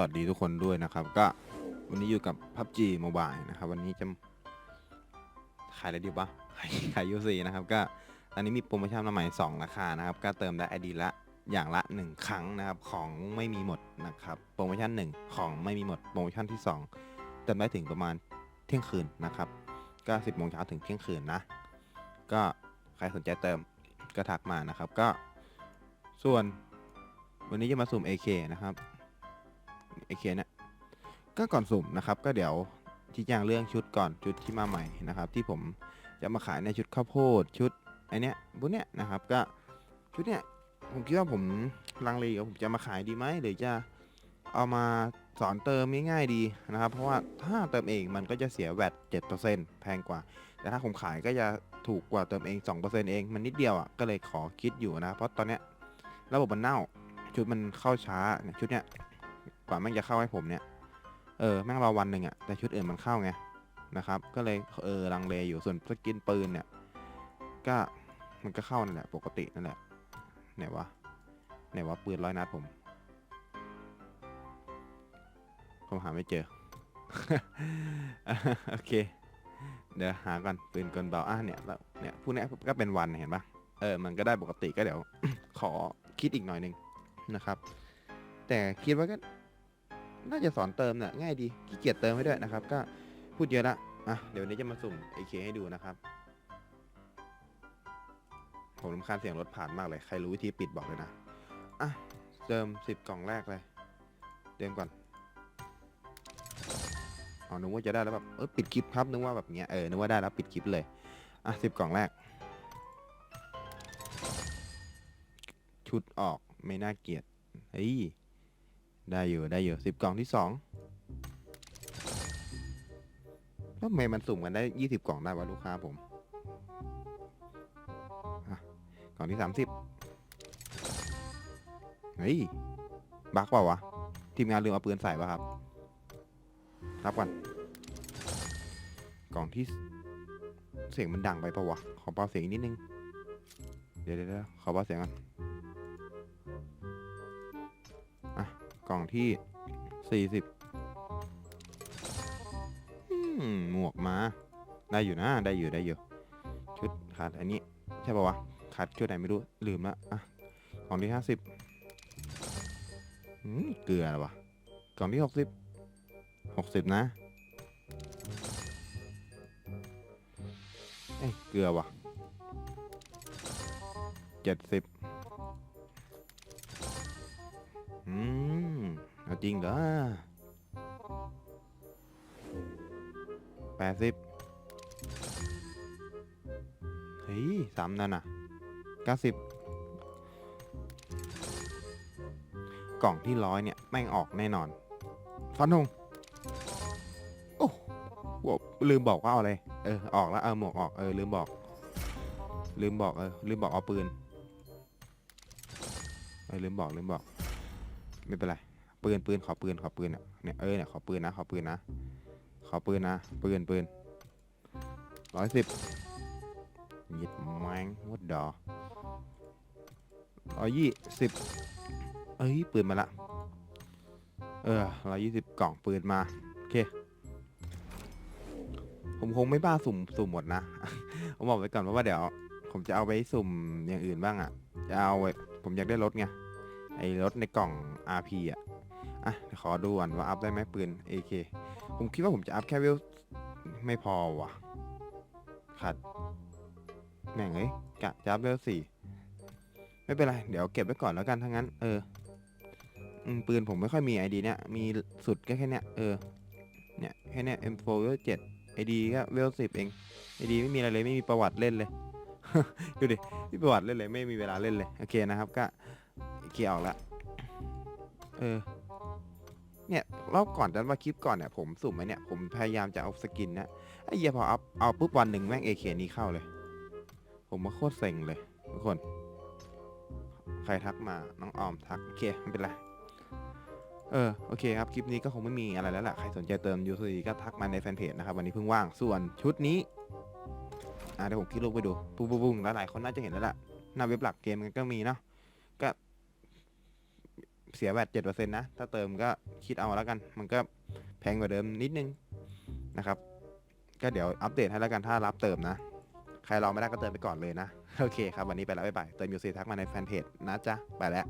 วัสดีทุกคนด้วยนะครับ ก็วันนี้อยู่กับ PUBG Mobile นะครับ วันนี้จะขายอะไรดีวะขายขาย UC นะครับ ก็ตอนนี้มีโปรโมชั่นมาใหม่ 2 ราคานะครับ ก็เติมได้ ID ละอย่างละ 1 ครั้งนะครับ ของไม่มีหมดนะครับ โปรโมชั่น 1 ของไม่มีหมด โปรโมชั่นที่ 2 เติมได้ถึงประมาณเที่ยงคืนนะครับ ก็ 10โมงเช้าถึงเที่ยงคืนนะ ก็ใครสนใจเติมก็ทักมานะครับ ก็ส่วนวันนี้จะมาสุ่ม AK นะครับ AK เนี่ยก็ก่อนสุ่มนะครับ ก็เดี๋ยวชี้แจงเรื่องชุดก่อนชุดที่มาใหม่นะครับ ที่ผมจะมาขายในชุดข้าวโพดชุดไอเนี้ยพวกเนี้ยนะครับก็ชุดเนี้ยผมคิดว่าผมลังเลอยู่ผมจะมาขายดีไหมหรือจะเอามาสอนเติมง่ายๆดีนะครับ เพราะว่าถ้าเติมเองมันก็จะเสียแวด7%แพงกว่า แต่ถ้าผมขายก็จะถูกกว่าเติมเอง 2%เองมันนิดเดียวอะก็เลยขอคิดอยู่นะ เพราะตอนเนี้ยระบบมันเน่าชุดมันเข้าช้าเนี่ยชุดเนี้ย กว่าแม่งจะเข้าให้ผมเนี่ย เออ แม่งรอวันหนึ่งอะแต่ชุดอื่นมันเข้าไงนะครับ ก็เลยเออลังเลอยู่ส่วนสกินปืนเนี่ย ก็มันก็เข้านั่นแหละ ปกตินั่นแหละไหนวะไหนวะปืนร้อยนัดผมผมหาไม่เจอ โอเค เดี๋ยวหาก่อนปืนกลเบาอะเนี่ยแล้วเนี่ยพวกเนี้ยก็เป็นวันเห็นปะเออ มันก็ได้ปกติก็เดี๋ยว ขอคิดอีกหน่อยหนึ่งนะครับ แต่คิดว่าก็ น่าจะสอนเติมเนี่ยง่ายดีขี้เกียจเติมให้ด้วยนะครับ ก็พูดเยอะละอะเดี๋ยววันนี้จะมาสุ่ม AK ให้ดูนะครับ ผมรำคาญเสียงรถผ่านมากเลย ใครรู้วิธีปิดบอกเลยนะ อะ เติมสิบกล่องแรกเลยเติมก่อนอ๋อนึกว่าจะได้แล้วแบบเออปิดคลิปครับนึกว่าแบบเงี้ยเออนึกว่าได้แล้วปิดคลิปเลยอะสิบกล่องแรก ชุดออกไม่น่าเกลียดเฮ้ย ได้อยู่ได้อยู่สิบกล่องที่สองแล้วทำไมมันสุ่มกันได้ยี่สิบกล่องได้วะลูกค้าผมอะกล่องที่สามสิบเฮ้ยบักเปล่าวะ ทีมงานลืมเอาปืนใส่ป่ะครับ รับก่อน กล่องที่เสียงมันดังไปปะวะ ขอเบาเสียงอีกนิดนึง เดี๋ยวเดี๋ยวเดี๋ยวขอเบาเสียงก่อน กล่องที่ 40อืมหมวกมา ได้อยู่นะ ได้อยู่ได้อยู่ ชุดขาดอันนี้ ใช่ป่าวะ ขาดชุดไหนไม่รู้ ลืมละอะ กล่องที่ 50อืมเกลือหรอวะ กล่องที่ 60 60 นะเอ้เกลือวะ70 อืมเอาจริงเหรอแปดสิบเฮ้ยสามนั่นน่ะเก้าสิบกล่องที่ร้อยเนี่ย แม่งออกแน่นอน ฟันธงโอ้โหลืมบอกว่าเอาอะไร เออ ออกแล้ว เออ หมวกออก เออ ลืมบอก ลืมบอก เออ ลืมบอกเอาปืน เออ ลืมบอก ลืมบอก ไม่เป็นไรปืนปืนขอปืนขอปืนอะเนี่ยเออเนี่ยขอปืนนะขอปืนนะขอปืนนะปืนปืนร้อยสิบยิดแมงวัดดอร้อยยี่สิบเอ้ยปืนมาละ เออร้อยยี่สิบกล่องปืนมาโอเคผมคงไม่บ้าสุ่มสุ่มหมดนะ ผมบอกไว้ก่อนเพราะว่าเดี๋ยว ผมจะเอาไปสุ่มอย่างอื่นบ้างอะ จะเอาไว้ผมอยากได้รถไง ไอ้รถในกล่อง RP อะ อะขอดูก่อนว่าอัพได้ไหมปืน AK ผมคิดว่าผมจะอัพแค่เวลไม่พอว่ะขาดแม่งเอ้ยกะจะอัพเวลสี่ไม่เป็นไร เดี๋ยวเก็บไว้ก่อนแล้วกันทั้างนั้น เออปืนผมไม่ค่อยมีไอดีเนี้ยมีสุดก็แค่เนี้ยเออเนี่ยแค่เนี้ย M4 เวลเจ็ดไอดีก็เวลสิบเองไอดีไม่มีอะไรเลยไม่มีประวัติเล่นเลยดูดิไม่มีประวัติเล่นเลยไม่มีเวลาเล่นเลยโอเคนะครับก็ เคลียร์ออกแล้วเออ เนี่ยรอบก่อนจะมาคลิปก่อนเนี่ยผมสุ่มไว้เนี่ยผมพยายามจะเอาสกินนะไอ้เหี้ยพอเอาเอาปุ๊บวันหนึ่งแม่งเอเคนี้เข้าเลย ผมมาโคตรเซ็งเลยทุกคน ใครทักมาน้องออมทักโอเคไม่เป็นไรเออโอเคครับ คลิปนี้ก็คงไม่มีอะไรแล้วล่ะ ใครสนใจเติมยูซีก็ทักมาในแฟนเพจนะครับ วันนี้เพิ่งว่างส่วนชุดนี้ อ่าเดี๋ยวผมคลิกรูปไปดู ปุ้งปุ้งปุ้งหลายๆคนน่าจะเห็นแล้วล่ะ หน้าเว็บหลักเกมมันก็มีเนาะก็ เสียแวดเจ็ดเปอร์เซ็นต์นะ ถ้าเติมก็คิดเอาแล้วกัน มันก็แพงกว่าเดิมนิดนึงนะครับ ก็เดี๋ยวอัปเดตให้แล้วกันถ้ารับเติมนะ ใครรอไม่ได้ก็เติมไปก่อนเลยนะ โอเคครับ วันนี้ไปแล้วบ๊ายบาย เติมยูซีทักมาในแฟนเพจนะจ๊ะ ไปแล้ว